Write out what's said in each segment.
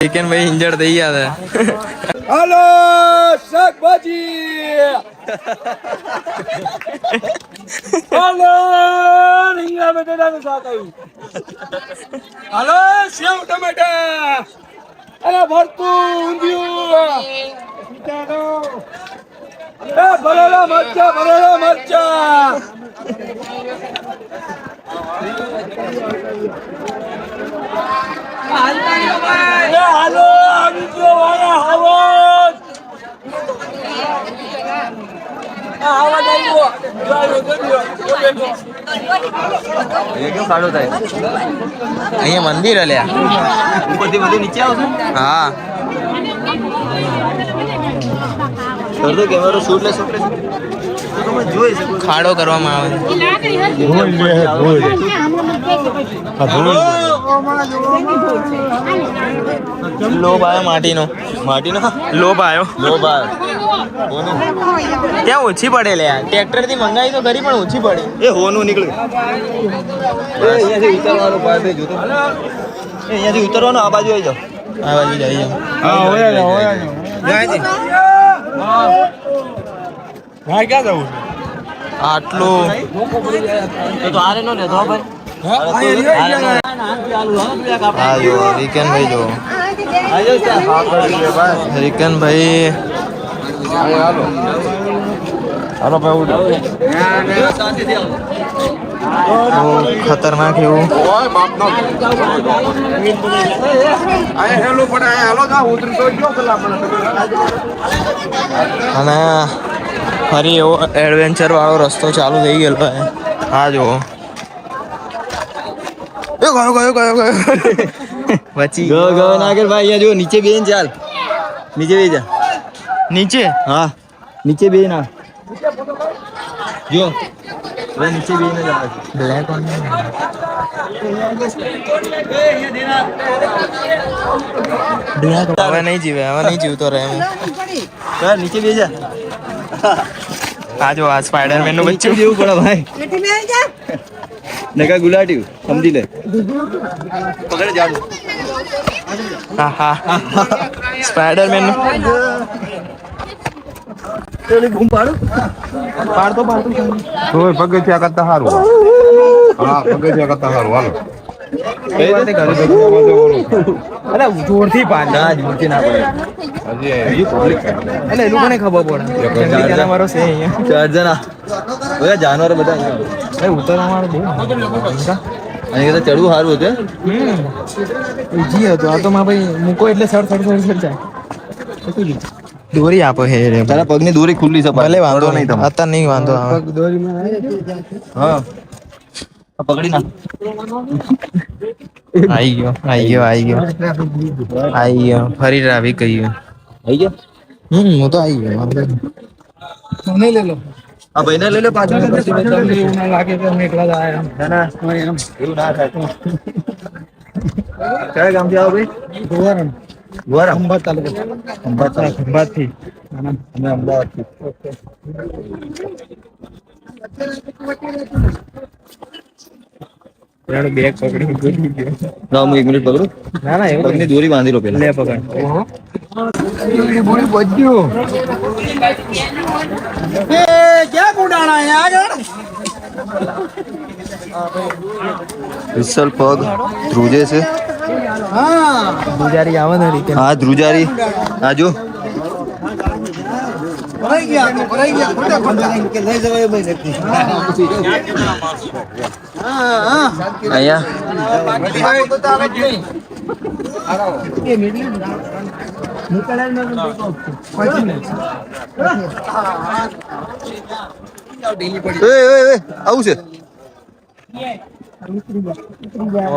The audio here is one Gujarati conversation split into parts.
ચિકન ભાઈ ઇન્જર્ડ થઈ ગયા હતા હાલો, શાકભાજી. હાલો, રીંગણા બટેટાનું શાક આવ્યું. હાલો, સેવ ટમેટા. અરે, ભરતું ઊંધિયું. એ ભરેલા મરચા ભરેલા મરચા. હાલો આવી ગયો વાળા હાલો આવાજ. સારું થાય? અહીંયા મંદિર અલ્યા. બધી બધી નીચે આવશે? હા. કરતો કેમેરો શૂટ લે શૂટ જોઈ શકો ખાડો કરવામાં આવે. લોભ આવ્યો માટીનો. માટીનો? લોભ આવ્યો લોભ આવ્યો ત્યાં ઓછી પડે લે ટ્રેક્ટરથી મંગાવી તો ખરી પણ ઓછી પડે. એ હોનું નીકળ્યું. એ અહીંયાથી ઉતરવાનું જોતો. એ અહીંયાથી ઉતરવાનો આ બાજુ આવી જાઓ. આ બાજુ જઈએ હા હોય ગાયજી ભાઈ ક્યાં જવું આટલું. તો આરે નો લેતો ભાઈ. હા? જો રિકન ભાઈ જો રિકન ભાઈ. હાલો ભાઈ ઉડો. ખતરનાક એવું ઓય બાપનો. આ હેલો પડે આ હાલો જા ઉતરી તો જો કલા અને ફરી એવો એડવેન્ચર વાળો રસ્તો ચાલુ થઈ ગયેલો ભાઈ હા જુઓ. એ ગયો ગયો ગયો ગયો. પછી ગયો ગયો નાગર ભાઈ અહીંયા જો નીચે બેન ચાલ. નીચે બે જા. નીચે? હા. નીચે બે ના. જો હવે નીચે બે ને જા બ્લેક ઓન બ્લેક હવે નહીં જીવે હવે નહીં જીવતો રહે હું. ચાલ નીચે બે જા. આ જો આ સ્પાઈડરમેનનું બચ્ચું. જેવું પડે ભાઈ. નકા ગુલાટી સમજી લે. પકડે જાડું હા હા. સ્પાઈડરમેનનું. બૂમ પાડું. પાડતો પાડતો. તો પગથિયા કરતા સારું હા પગથિયા કરતા સારું હાલો. જ જાનવરો છે. અહીંયા? ચાર જણા. બધા જાનવરો બધા ઉતરવા અને કદાચ ચડવું સારું હતું હમ. હતું. આ તો માં ભાઈ મૂકો એટલે સર સર સર સર જાય. દોરી આપો હે રે તારા પગની દોરી ખુલ્લી છે ભલે વાંધો નહીં નહીં અત્યારે નહીં વાંધો આવે. હા. પકડી ના આઈ ગયો આઈ ગયો આઈ ગયો. આઈ ગયો ફરી રાવી ગયો આવી ગયો? હમ હું તો આઈ ગયો. મને લે લો. આ ભાઈને લઈ લે પાછળ. ના ના એવું ના થાય. કયા ગામથી આવો ભાઈ? ગોવારામ તાલુકો ખંભાત ખંભાતથી અમે અમદાવાદથી બેગ પકડી ગયો. ના હું એક મિનિટ પકડું. ના ના એવું પગની દોરી બાંધી લો પેલા લે પકડ. પગ ધ્રુજે છે. ગુજારી આવે ને રીતે હા ધ્રુજારી. આ જો અહીંયા. એ એ એ આવું છે.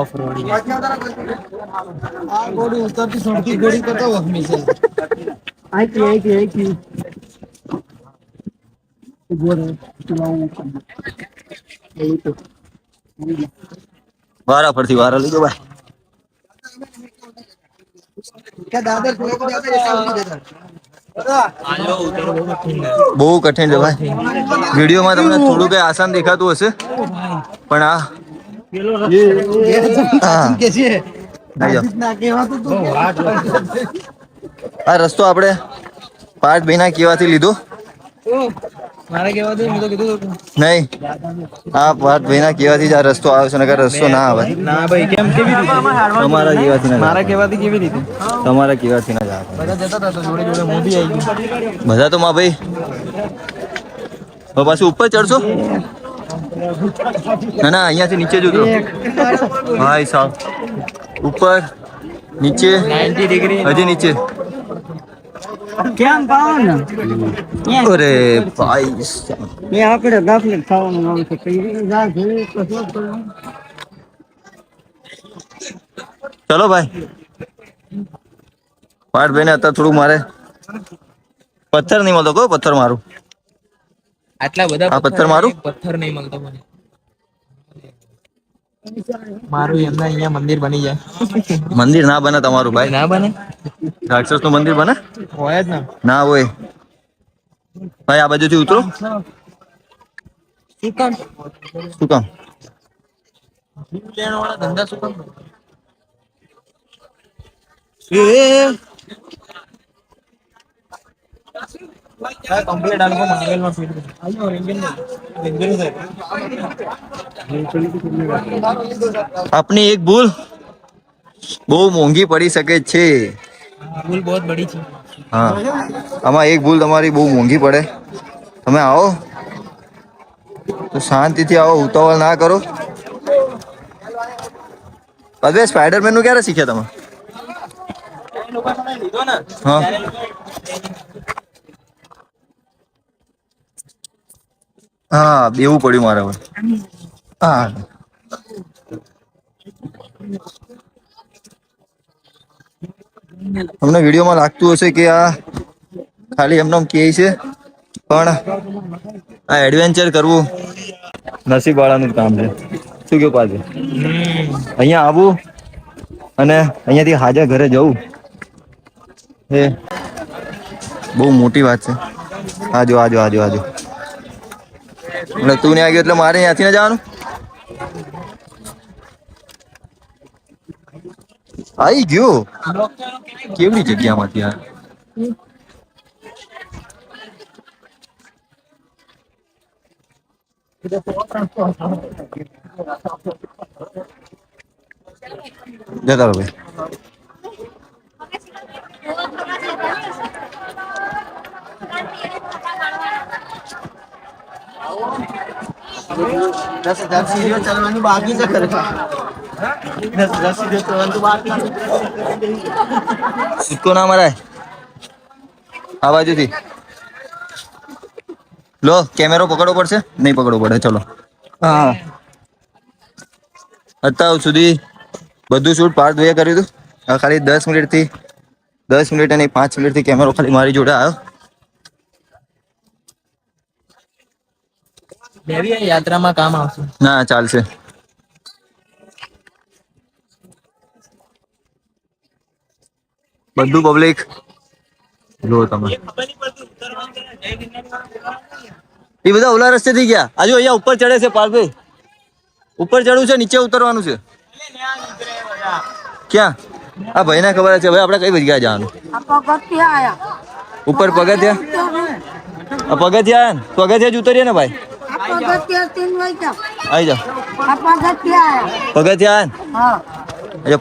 ઓફ રોડ વારા પરથી વારા લીધો ભાઈ. બહુ કઠિન છે ભાઈ. વિડીયોમાં તમને થોડું કઈ આસાન દેખાતું હશે. પણ આ આ રસ્તો આપણે પાર્થ ભાઈના કેવાથી લીધો. મારે કેવા દે મેં તો કીધું હતું. નહીં. આ પાર્થ ભાઈના કેવાથી જ આ રસ્તો આવે છે નકર રસ્તો ના આવે. ના ભાઈ કેમ કેવી રીતે? તમારા કેવાથી ના મારા કેવાથી કેવી રીતે? તમારા કેવાથી ના જાય બધા જતા હતા જોડે જોડે હું બી આવી ગયો બધા તો માં ભાઈ. હવે પાછું ઉપર ચડશો? ના ના અહીંયાથી નીચે જોજો. ભાઈ સાહેબ ઉપર નીચે હજી નીચે. કેમ અરે ભાઈ એ આપણે ખાવાનું છે. ચલો ભાઈ. પાઠ ભાઈ ને અત્યારે થોડું મારે પથ્થર નહીં મળતો કહો પથ્થર મારું. આટલા બધા આ પથ્થર મારું? પથ્થર નહીં મળતો મને. મારું એમના અહીંયા મંદિર બની જાય. મંદિર ના બને તમારું ભાઈ. ના બને? રાક્ષસનું મંદિર બને? હોય જ ના. હોય. ભાઈ આ બાજુથી ઉતરો. શું કામ? શું કામ? ધંધા શું કામ? આપની એક ભૂલ બહુ મોંઘી પડી શકે છે. ભૂલ બહુ બડી છે. હા આમાં એક ભૂલ તમારી બહુ મોંઘી પડે. તમે આવો. તો શાંતિથી આવો ઉતાવળ ના કરો. અરે સ્પાઈડરમેનનું ક્યારે શીખ્યા તમે? હા. હા, બેવું પડ્યું મારે હવે. હા. તમને વિડીયોમાં લાગતું હશે કે આ ખાલી એમને એમ કહે છે, પણ આ એડવેન્ચર કરવું નસીબ વાળાનું કામ છે. શું કહ્યું પાછું અહીંયા આવું અને અહીંયાથી હાજર ઘરે જવું. એ બહુ મોટી વાત છે. આજો આજો આજો આજો. એટલે તું ને ગયો એટલે મારે ત્યાંથી ને જવાનું? આવી ગયો. કેવડી જગ્યામાંથી આ? જતા ભાઈ. દસ હજાર સીડીઓ ચાલવાની બાકી છે ખરેખર દસ હજાર સીડીઓ ચાલવાનું બાકી છે. સિક્કો ના મરાય આ બાજુથી લો કેમેરો પકડવો પડશે? નહીં પકડવો પડે ચલો. હા. અત્યાર સુધી બધું શૂટ પાર્ટ બે કર્યું હતું. ખાલી દસ મિનિટથી દસ મિનિટ અને પાંચ મિનિટથી કેમેરો ખાલી મારી જોડે આવ્યો. આ યાત્રામાં કામ આવશે. ના ચાલશે. બધું પબ્લિક જો તમે. એ બધા ઓલા રસ્તે થઈ ગયા આજુ અહીંયા ઉપર ચડે છે પાર્થભાઈ. ઉપર ચડવું છે નીચે ઉતરવાનું છે. ક્યાં? આ ભાઈ ને ખબર છે. ભાઈ આપણે કઈ જગ્યાએ જવાનું? ઉપર પગથિયા? આ પગથિયા પગથિયા જ ઉતરીએ ને ભાઈ? આવી જાઓ. પગથિયા હા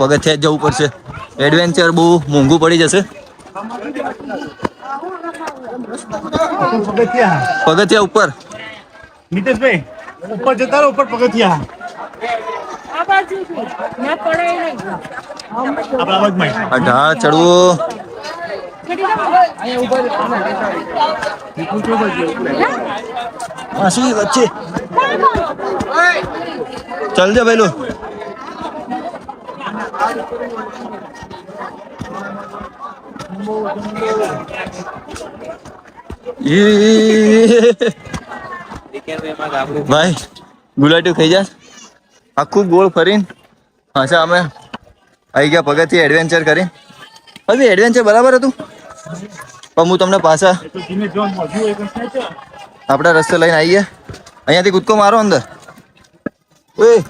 પગથિયા જવું પડશે. એડવેન્ચર બહુ મોંઘું પડી જશે. પગથિયા પગથિયા ઉપર. નીતેશભાઈ ઉપર જતા રહો ઉપર પગથિયા. ઢાળ ચડવું. માસી વચ્ચે ચલ જા પેલું ભાઈ, ગુલાટી ખાઈ જા આખું ગોળ ફરીને? પાછા અમે આવી ગયા, પગથિયે એડવેન્ચર કરી. હજી એડવેન્ચર બરાબર હતું? પણ હું તમને પાછા આપણા રસ્તે લઈને આવીએ. અહીંયાથી કૂદકો મારો અંદર. ઓય.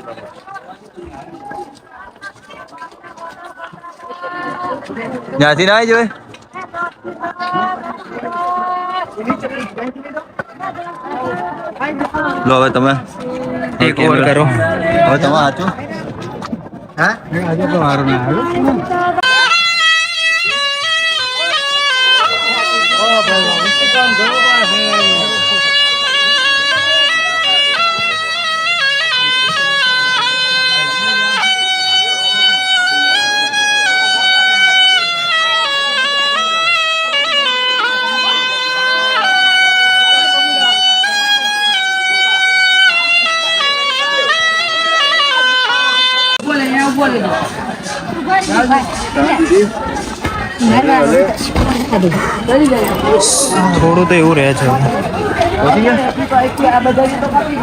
Thank you. ત્યાંથી ના આવી જોઈ લો હવે તમે એક ઓવર કરો. હવે તમે સાચું હા? આજે તો મારું ના આવ્યું થોડું તો એવું રહે છે કાકા આવજો.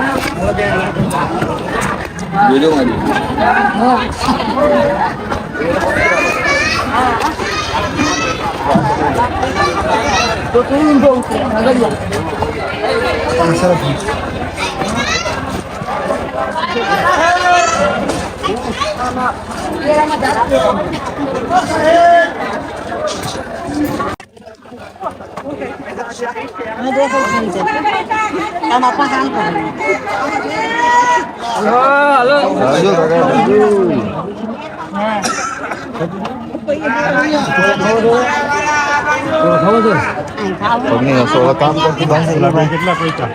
પગની નસો હવે કામ કરતી બંધ. કેટલા પૈસા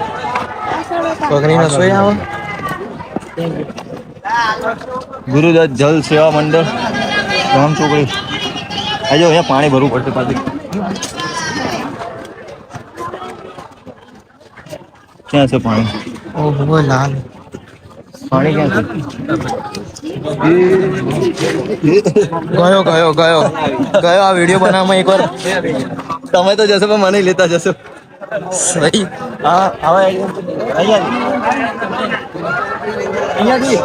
પગની રસોઈ આવે ગુરુદત્ત જલ સેવા મંડળ ગામ ચોકડી આજે અહીંયા પાણી ભરવું પડશે પાછું. ક્યાં છે પાણી? ઓહો લાલ. પાણી ક્યાં છે? ગયો ગયો ગયો. ગયો આ વીડિયો બનાવવામાં એકવાર. તમે તો જશો પણ મને લેતા જશો. સહી. હા હવે અહીંયા. અહીંયાથી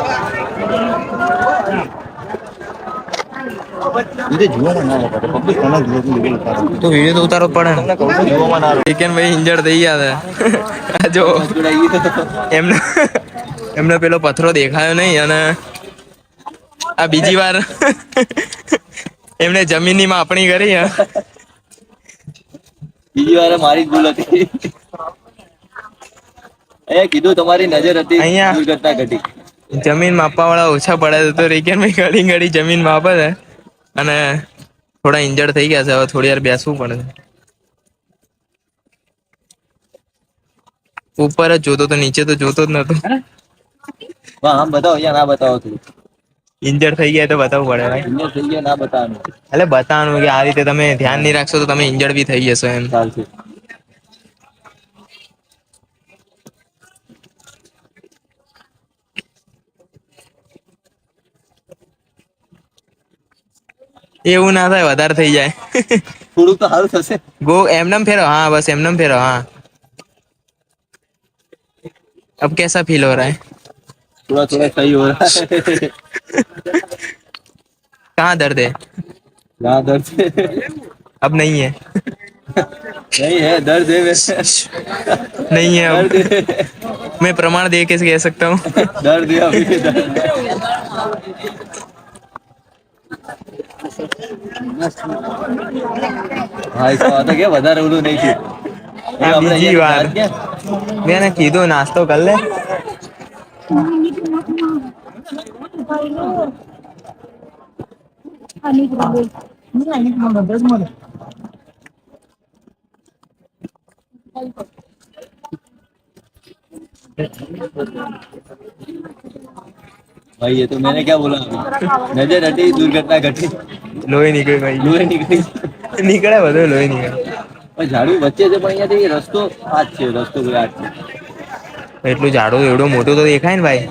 તો વીડિયો તો પડે. ભાઈ ઇન્જર્ડ થઈ ગયા હતા જો એમનો એમનો પેલો પથરો દેખાયો નહીં અને આ બીજી વાર એમને જમીનની માપણી કરી બીજી વાર મારી ભૂલ હતી. એ કીધું તમારી નજર હતી અહીંયા. દુર્ઘટના ઘટી. જમીન માપવા વાળા ઓછા પડે તો રેકેન ભાઈ ઘડી ઘડી જમીન માપે છે. અને થોડા ઇન્જર્ડ થઈ ગયા છે હવે થોડી વાર બેસવું પડે ઉપર જ જોતો તો નીચે તો જોતો જ નતો. હા? બતાવો યાર ના બતાવો તું. ઇન્જર્ડ થઈ ગયા તો બતાવવું પડે ભાઈ. ઇન્જર્ડ થઈ ગયા ના બતાવવાનું. એટલે બતાવવાનું કે આ રીતે તમે ધ્યાન નહીં રાખશો તો તમે ઇન્જર્ડ બી થઈ જશો એમ. ચાલશે એવું ના થાય વધારે થઈ જાય થોડુંક તો સારું થશે ગો એમનેમ ફેરો हाँ बस एमनेम फेरो हाँ अब कैसा फील हो रहा है थोड़ा थोड़ा सही हो रहा है कहाँ दर्द है यहाँ दर्द है अब नहीं है नहीं है दर्द है वैसे नहीं है अब दर्द है मैं प्रमाण दे के कह सकता हूँ दर्द है अभी भी दर्द है ભાઈ તો તો કે વધારે ઓલું નહીં થયું. એ આપણે બીજી વાર. મેં કીધું નાસ્તો કર લે. भाई ये तो मैंने क्या बोला अभी नजर हटी दुर्घटना घटी લોહી નીકળ્યું ભાઈ લોહી નીકળી નીકળે બધું લોહી નીકળે પણ ઝાડુ વચ્ચે છે પણ અહીંયાથી રસ્તો આ જ છે રસ્તો કોઈ આ જ છે એટલું ઝાડું એવડું મોટું તો દેખાય ને ભાઈ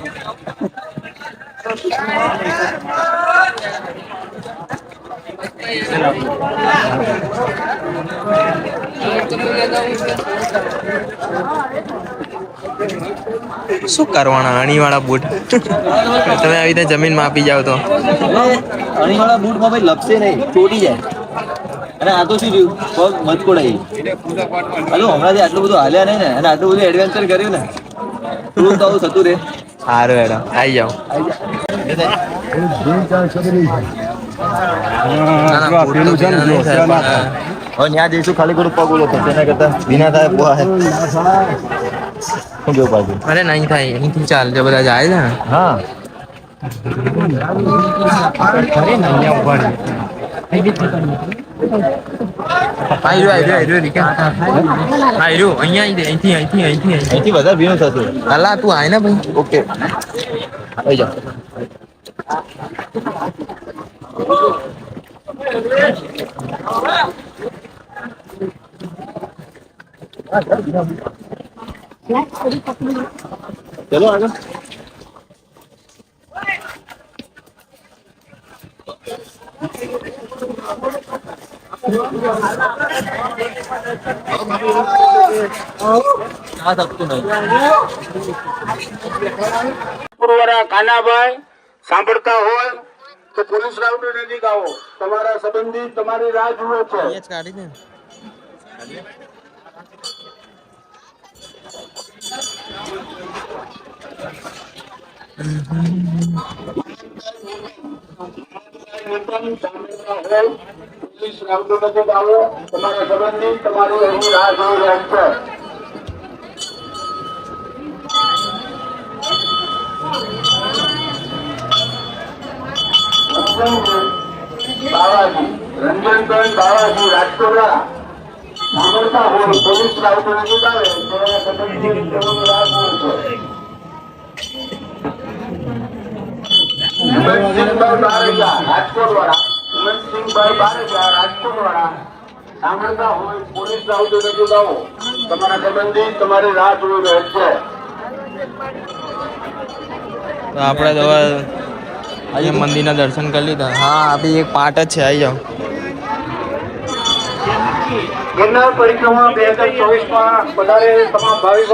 શું કરવાના? અણીવાળા બૂટ. તમે આવી રીતે જમીન માપી જાવ તો. અણીવાળા બૂટમાં ભાઈ લપસે નહીં તોડી જાય. અને આ તો શું થયું? પગ મચકોડાઈ હાલો હમણાંથી આટલું બધું હાલ્યા નહીં ને અને આટલું બધું એડવેન્ચર કર્યું ને. થોડું તો થતું રે સારું હેડો. આવી જાઓ. તો ત્યાં જઈશું ખાલી ખોટું પગ ઓલો થશે એના કરતા ભીના થાય પોહા હે શું કેવું પાછું અરે નહીં થાય અહીંથી ચાલ જે બધા જાય છે ને હા આઈ રહ્યો આઈ રહ્યો આઈ રહ્યો રીકા આઈ રહ્યો અહીંયા આઈ દે અહીંથી અહીંથી અહીંથી અહીંથી અહીંથી વધારે ભીનું થશે અલા તું આય ને ભાઈ ઓકે આવી જાઓ ચલો આગળ આ થતું નહીં પૂર્વરા કાનાભાઈ સાંભળતા હોય તો પોલીસ ગ્રાઉન્ડ નજીક આવો તમારા સંબંધી તમારી રાહ જુએ છે પોલીસ ગ્રાઉન્ડ નજીક આવો તમારા સંબંધી તમારી અહીં રાહ જોઈ છે. ઉમેશસિંહભાઈ તો આપણે તો હવે મંદિરના દર્શન કરી લીધા. હા આપી એક પાર્ટ જ છે. આવી જાઓ. ગિરનાર પરિક્રમા બે હજાર ચોવીસમાં વધારે તમામ ભાવિ